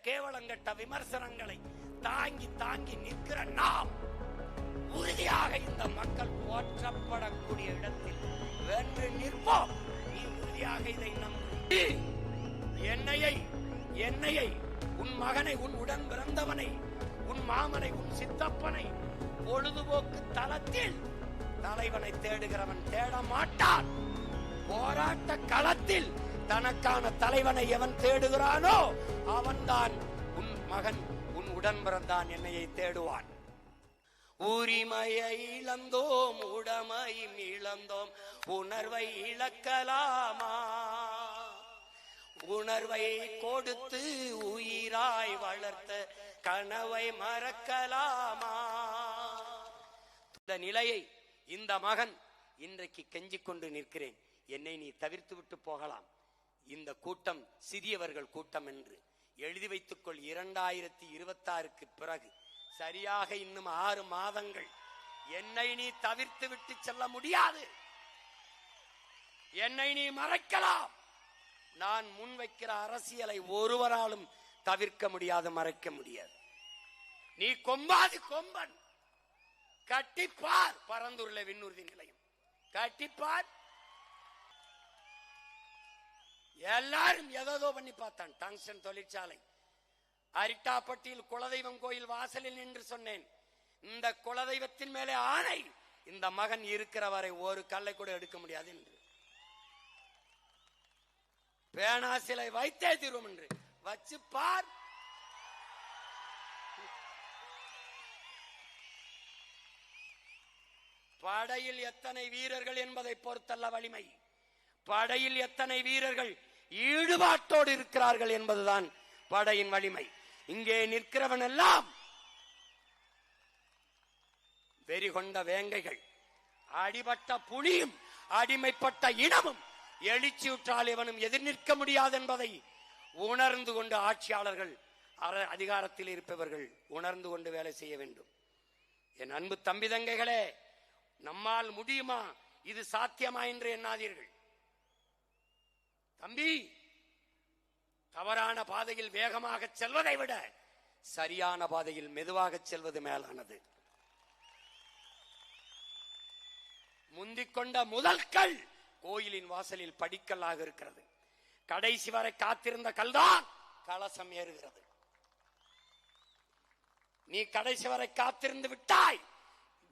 கேவலங்கட்ட விமர்சனங்களை தாங்கி தாங்கி நிற்கிற நாம் உறுதியாக இந்த மக்கள் போற்றப்படக்கூடிய இடத்தில் வென்று நிற்போம். நீ உறுதியாக இதை நம்பு. என்னையை என்னையை உன் மகனை உன் உடன் பிறந்தவனை உன் மாமனை உன் சித்தப்பனை பொழுதுபோக்கு தளத்தில் தலைவனை தேடுகிறவன் தேட மாட்டான் போராட்ட களத்தில் தனக்கான தலைவனை எவன் தேடுகிறானோ அவன்தான் உன் மகன் உன் உடன் பிறந்தான் என்னையை தேடுவான். உரிமையை இழந்தோம் உடமையும் இழந்தோம் உணர்வை இழக்கலாமா? உணர்வை கொடுத்து உயிராய் வளர்த்த கனவை மறக்கலாமா? இந்த நிலையை இந்த மகன் இன்றைக்கு கெஞ்சிக் கொண்டு நிற்கிறேன். என்னை நீ தவிர்த்து விட்டு போகலாம். இந்த கூட்டம் சிறியவர்கள் கூட்டம் என்று. எழுதி வைத்துக்கொள் இரண்டாயிரத்தி இருபத்தாறுக்கு பிறகு. சரியாக இன்னும் ஆறு மாதங்கள். என்னை நீ தவிர்த்து விட்டு செல்ல முடியாது. என்னை நீ மறைக்கலாம். நான் முன்வைக்கிற அரசியலை ஒருவராலும் தவிர்க்க முடியாது மறைக்க முடியாது. நீ கொம்பாது கொம்பன். கட்டிப்பார் பரந்தூர்ல விண்ணூர்தி நிலையம். கட்டிப்பார் எல்லாரும் எதோ பண்ணி பார்த்தான். டங்ஸ்டன் தொழிற்சாலை. அரிட்டாப்பட்டியில் குலதெய்வம் கோயில் வாசலில் நின்று சொன்னேன். இந்த குலதெய்வத்தின் மேலே ஆணை. இந்த மகன் இருக்கிற வரை ஒரு கல்லை கூட எடுக்க முடியாது என்று. பேனா சிலை வைத்தே தீர்வோம் என்று. வச்சு பார். படையில் எத்தனை வீரர்கள் என்பதை பொறுத்தல்ல வலிமை. படையில் எத்தனை வீரர்கள் ஈடுபாட்டோடு இருக்கிறார்கள் என்பதுதான் படையின் வலிமை. இங்கே நிற்கிறவன் எல்லாம் வெறி கொண்ட வேங்கைகள். அடிபட்ட புலியும் அடிமைப்பட்ட இனமும் எழுச்சியுற்றால் இவனும் எதிர் நிற்க முடியாது என்பதை உணர்ந்து கொண்டு ஆட்சியாளர்கள் அதிகாரத்தில் இருப்பவர்கள் உணர்ந்து கொண்டு வேலை செய்ய வேண்டும். என் அன்பு தம்பி தங்கைகளே நம்மால் முடியுமா? இது சாத்தியமா என்று எண்ணாதீர்கள். தம்பி தவறான பாதையில் வேகமாக செல்வதை விட சரியான பாதையில் மெதுவாக செல்வது மேலானது. முந்திக்கொண்ட முதல் கல் கோயிலின் வாசலில் படிக்கல்லாக இருக்கிறது. கடைசி வரை காத்திருந்த கல்தான் கலசம் ஏறுகிறது. நீ கடைசி வரை காத்திருந்து விட்டாய்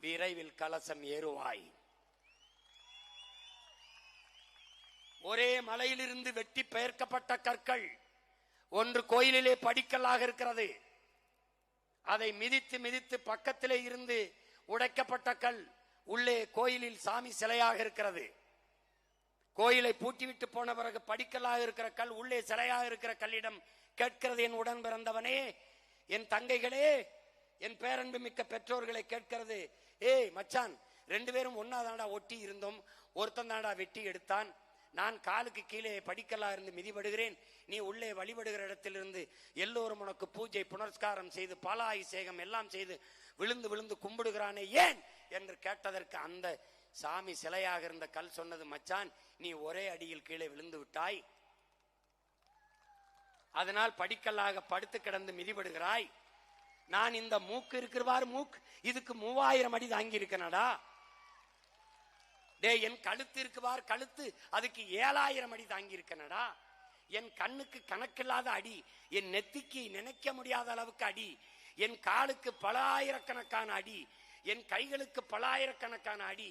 விரைவில் கலசம் ஏறுவாய். ஒரே மலையிலிருந்து வெட்டி பெயர்க்கப்பட்ட கற்கள். ஒன்று கோயிலிலே படிக்கல்லாக இருக்கிறது. அதை மிதித்து மிதித்து பக்கத்திலே இருந்து உடைக்கப்பட்ட கல் உள்ளே கோயிலில் சாமி சிலையாக இருக்கிறது. கோயிலை பூட்டிவிட்டு போன பிறகு படிக்கல்லாக இருக்கிற கல் உள்ளே சிலையாக இருக்கிற கல்லிடம் கேட்கிறது என் உடன் பிறந்தவனே. என் தங்கைகளே என் பேரன்பு மிக்க பெற்றோர்களை கேட்கிறது. ஏய் மச்சான் ரெண்டு பேரும் ஒன்னா தாண்டா ஒட்டி இருந்தோம். ஒருத்தன் தாண்டா வெட்டி எடுத்தான். நான் காலுக்கு கீழே படிக்கலா இருந்து மிதிபடுகிறேன். நீ உள்ளே வழிபடுகிற இடத்திலிருந்து எல்லோரும் உனக்கு பூஜை புனஸ்காரம் செய்து பாலாபிஷேகம் எல்லாம் செய்து விழுந்து விழுந்து கும்பிடுகிறானே ஏன்? என்று கேட்டதற்கு அந்த சாமி சிலையாக இருந்த கல் சொன்னது மச்சான் நீ ஒரே அடியில் கீழே விழுந்து விட்டாய். அதனால் படிக்கல்லாக படுத்து கிடந்து மிதிபடுகிறாய். நான் இந்த மூக்கு இருக்கிறவாறு மூக்கு? இதுக்கு மூவாயிரம் அடி தாங்கி இருக்கனடா டே என் கழுத்து இருக்குவார் கழுத்து. அதுக்கு ஏழாயிரம் அடி தாங்கி இருக்கனடா என் கண்ணுக்கு கணக்கில்லாத அடி என் நெத்திக்கு நினைக்க முடியாத அளவுக்கு அடி என் காலுக்கு பல ஆயிரக்கணக்கான அடி என் கைகளுக்கு பல ஆயிரக்கணக்கான அடி.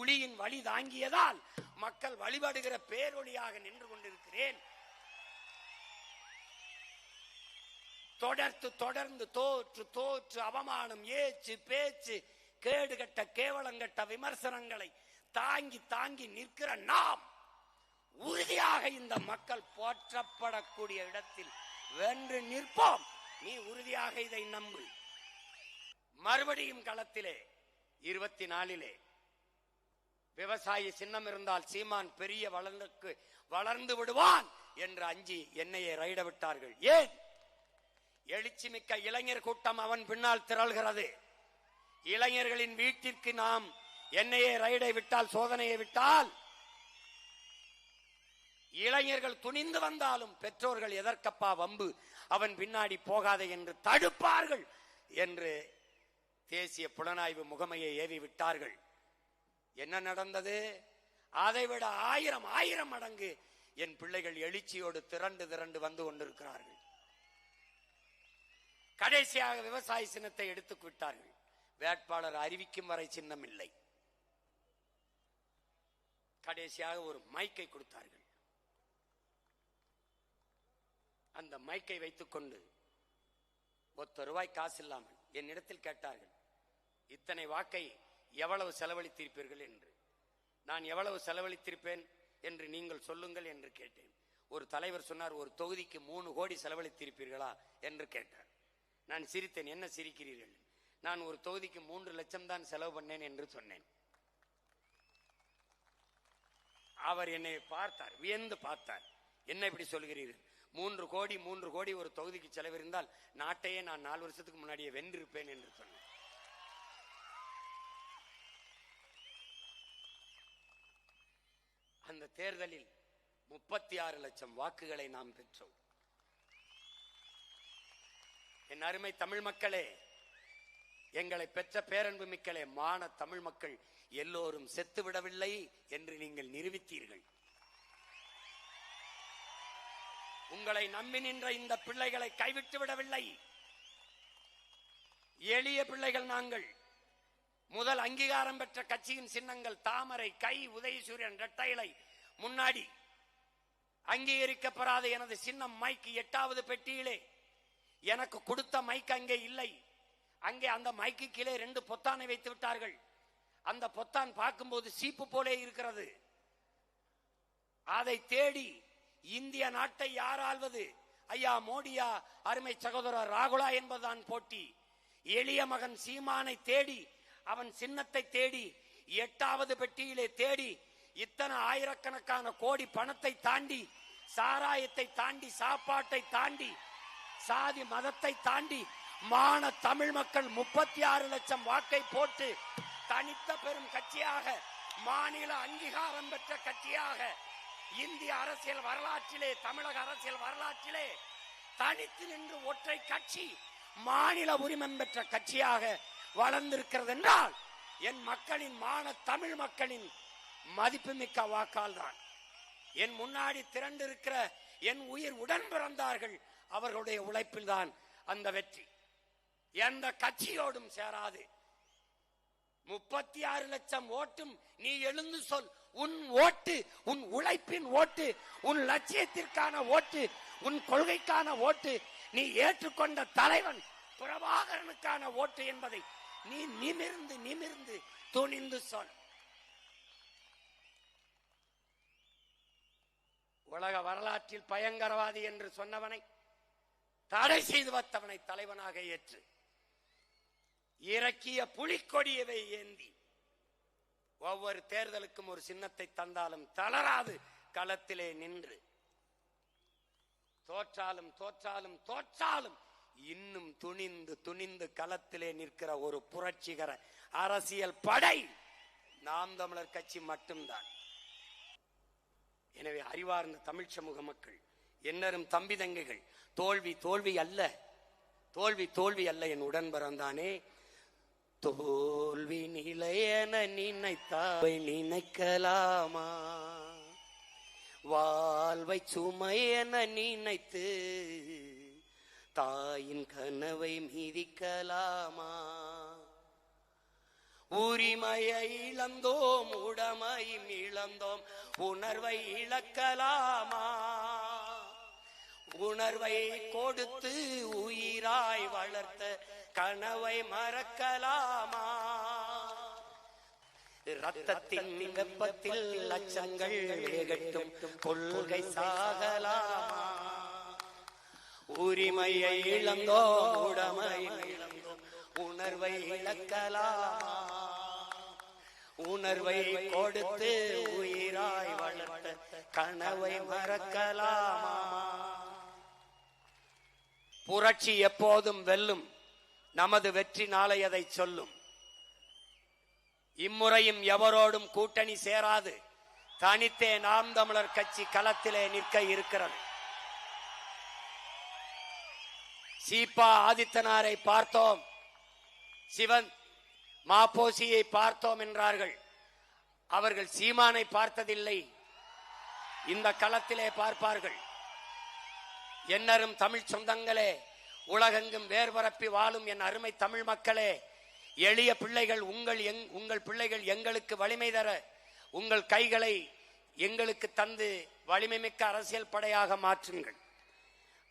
உளியின் வழி தாங்கியதால் மக்கள் வழிபடுகிற பேரொழியாக நின்று கொண்டிருக்கிறேன். தொடர்ந்து தொடர்ந்து தோற்று தோற்று அவமானம் ஏச்சு பேச்சு கேடுகட்ட கேவலங்கட்ட விமர்சனங்களை தாங்கி தாங்கி நிற்கிற நாம் உறுதியாக இந்த மக்கள் போற்றப்படக்கூடிய இடத்தில் வென்று நிற்போம். நீ உறுதியாக இதை நம்பு. மறுபடியும் களத்திலே இருபத்தி நாலிலே விவசாயி சின்னம் இருந்தால் சீமான் பெரிய வளர்ந்துக்கு வளர்ந்து விடுவான் என்று அஞ்சி என்னையே ரைட விட்டார்கள். ஏன்? எழுச்சி மிக்க இளைஞர் கூட்டம் அவன் பின்னால் திரள்கிறது. இளைஞர்களின் வீட்டிற்கு நாம் என்னையே ரைடை விட்டால் சோதனையை விட்டால் இளைஞர்கள் துணிந்து வந்தாலும் பெற்றோர்கள் எதற்கப்பா வம்பு? அவன் பின்னாடி போகாதே என்று தடுப்பார்கள் என்று தேசிய புலனாய்வு முகமையை ஏவி விட்டார்கள் என்ன நடந்தது? அதைவிட ஆயிரம் ஆயிரம் மடங்கு என் பிள்ளைகள் எழுச்சியோடு திரண்டு திரண்டு வந்து கொண்டிருக்கிறார்கள். கடைசியாக விவசாய சின்னத்தை எடுத்துக் விட்டார்கள். வேட்பாளர் அறிவிக்கும் வரை சின்னம் இல்லை கடைசியாக ஒரு மைக்கை கொடுத்தார்கள். அந்த மைக்கை வைத்துக்கொண்டு ஒத்த ரூபாய் காசு இல்லாமல் என்னிடத்தில் கேட்டார்கள் இத்தனை வாக்கை எவ்வளவு செலவழித்திருப்பீர்கள் என்று? நான் எவ்வளவு செலவழித்திருப்பேன் என்று நீங்கள் சொல்லுங்கள் என்று கேட்டேன். ஒரு தலைவர் சொன்னார் ஒரு தொகுதிக்கு மூணு கோடி செலவழித்திருப்பீர்களா? என்று கேட்டார். நான் சிரித்தேன் என்ன சிரிக்கிறீர்கள்? நான் ஒரு தொகுதிக்கு மூன்று லட்சம் தான் செலவு பண்ணேன் என்று சொன்னேன். அவர் என்னை பார்த்தார் வியந்து பார்த்தார். என்ன இப்படி சொல்கிறீர்கள்? மூன்று கோடி மூன்று கோடி ஒரு தொகுதிக்கு செலவிருந்தால் நாட்டையே நான் நாலு வருஷத்துக்கு முன்னாடியே வென்றிருப்பேன் என்று சொன்னேன் அந்த தேர்தலில் முப்பத்தி ஆறு லட்சம் வாக்குகளை நாம் பெற்றோம். என் அருமை தமிழ் மக்களே எங்களை பெற்ற பேரன்பு மிக்கலே மான தமிழ் மக்கள் எல்லோரும் செத்து விடவில்லை என்று நீங்கள் நிரூபித்தீர்கள். உங்களை நம்பி நின்ற இந்த பிள்ளைகளை கைவிட்டு விடவில்லை. எளிய பிள்ளைகள் நாங்கள். முதல் அங்கீகாரம் பெற்ற கட்சியின் சின்னங்கள் தாமரை கை உதயசூரியன் இரட்டைலை முன்னாடி அங்கீகரிக்கப்படாத எனது சின்னம் மைக்கு எட்டாவது பெட்டியிலே எனக்கு கொடுத்த மைக் அங்கே இல்லை அங்கே அந்த மைக்கு கீழே ரெண்டு பொத்தானை வைத்து விட்டார்கள். அந்த பொத்தான் பார்க்கும்போது சீப்பு போலே இருக்கிறது. அதை தேடி இந்திய நாட்டை யார் ஆள்வது ஐயா மோடியா அருமை சகோதரர் ராகுலா என்பதுதான் போட்டி. எளிய மகன் சீமானை தேடி அவன் சின்னத்தை தேடி எட்டாவது பெட்டியிலே தேடி இத்தனை ஆயிரக்கணக்கான கோடி பணத்தை தாண்டி சாராயத்தை தாண்டி சாப்பாட்டை தாண்டி சாதி மதத்தை தாண்டி மான தமிழ் மக்கள் முப்பத்தி ஆறு லட்சம் வாக்கை போட்டு தனித்த பெரும் கட்சியாக மாநில அங்கீகாரம் பெற்ற கட்சியாக இந்திய அரசியல் வரலாற்றிலே தமிழக அரசியல் வரலாற்றிலே தனித்து நின்று ஒற்றை கட்சி மாநில உரிமம் பெற்ற கட்சியாக வளர்ந்திருக்கிறது என்றால் என் மக்களின் மான தமிழ் மக்களின் மதிப்புமிக்க வாக்கால் தான் என் முன்னாடி திரண்டிருக்கிற என் உயிர் உடன் பிறந்தார்கள் அவர்களுடைய உழைப்பில்தான் அந்த வெற்றி. எந்த கட்சியோடும் சேராது. முப்பத்தி ஆறு லட்சம் ஓட்டும் நீ எழுந்து சொல். உன் ஓட்டு உன் உழைப்பின் ஓட்டு உன் லட்சியத்திற்கான ஓட்டு உன் கொள்கைக்கான ஓட்டு நீ ஏற்றுக்கொண்ட தலைவன் பிரபாகரனுக்கான ஓட்டு என்பதை நீ நிமிர்ந்து நிமிர்ந்து துணிந்து சொல். உலக வரலாற்றில் பயங்கரவாதி என்று சொன்னவனை தடை செய்து வத்தவனை தலைவனாக ஏற்று. இறக்கிய புலிக்கொடியவை ஏந்தி. ஒவ்வொரு தேர்தலுக்கும் ஒரு சின்னத்தை தந்தாலும் தளராது களத்திலே நின்று. தோற்றாலும் தோற்றாலும் தோற்றாலும் இன்னும் துணிந்து துணிந்து களத்திலே நிற்கிற ஒரு புரட்சிகர அரசியல் படை நாம் தமிழர் கட்சி மட்டும்தான். எனவே அறிவார்ந்த தமிழ் சமூக மக்கள் என்னரும் தம்பி தங்கைகள் தோல்வி தோல்வி அல்ல தோல்வி தோல்வி அல்ல என் உடன் பிறந்தானே தோல்வி நிலையன நினைத்தாவை நினைக்கலாமா? வாழ்வை சுமையன நினைத்து தாயின் கனவை மீதிக்கலாமா? உரிமையை இழந்தோம் உடமையும் இழந்தோம் உணர்வை இழக்கலாமா? உணர்வை கொடுத்து உயிராய் வளர்த்த கனவை மறக்கலாமா? ரத்தத்தின் வெப்பத்தில் லட்சங்கள் கட்டும் கொள்கை சாகலாமா? உரிமையை இழந்தோ உடமை இழந்தோம் உணர்வை இழக்கலாமா? உணர்வை கொடுத்து உயிராய் வளர்த்த கனவை மறக்கலாமா? புரட்சி எப்போதும் வெல்லும். நமது வெற்றி நாளை அதை சொல்லும். இம்முறையும் எவரோடும் கூட்டணி சேராது. தனித்தே நாம் தமிழர் கட்சி களத்திலே நிற்க இருக்கிறது. சீபா ஆதித்தனாரை பார்த்தோம். சிவன் மாப்போசியை பார்த்தோம் என்றார்கள். அவர்கள் சீமானை பார்த்ததில்லை. இந்த களத்திலே பார்ப்பார்கள். என்னரும் தமிழ் சொந்தங்களே உலகெங்கும் வேர்பரப்பி வாழும் என் அருமை தமிழ் மக்களே எளிய பிள்ளைகள் உங்கள் எங் உங்கள் பிள்ளைகள் எங்களுக்கு வலிமை தர உங்கள் கைகளை எங்களுக்கு தந்து வலிமை மிக்க அரசியல் படையாக மாற்றுங்கள்.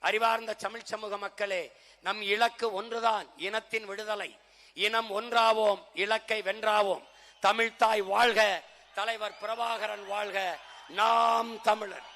அறிவார்ந்த தமிழ் சமூக மக்களே நம் இலக்கு ஒன்றுதான் இனத்தின் விடுதலை. இனம் ஒன்றாவோம் இலக்கை வென்றாவோம். தமிழ்தாய் வாழ்க தலைவர் பிரபாகரன் வாழ்க நாம் தமிழர்.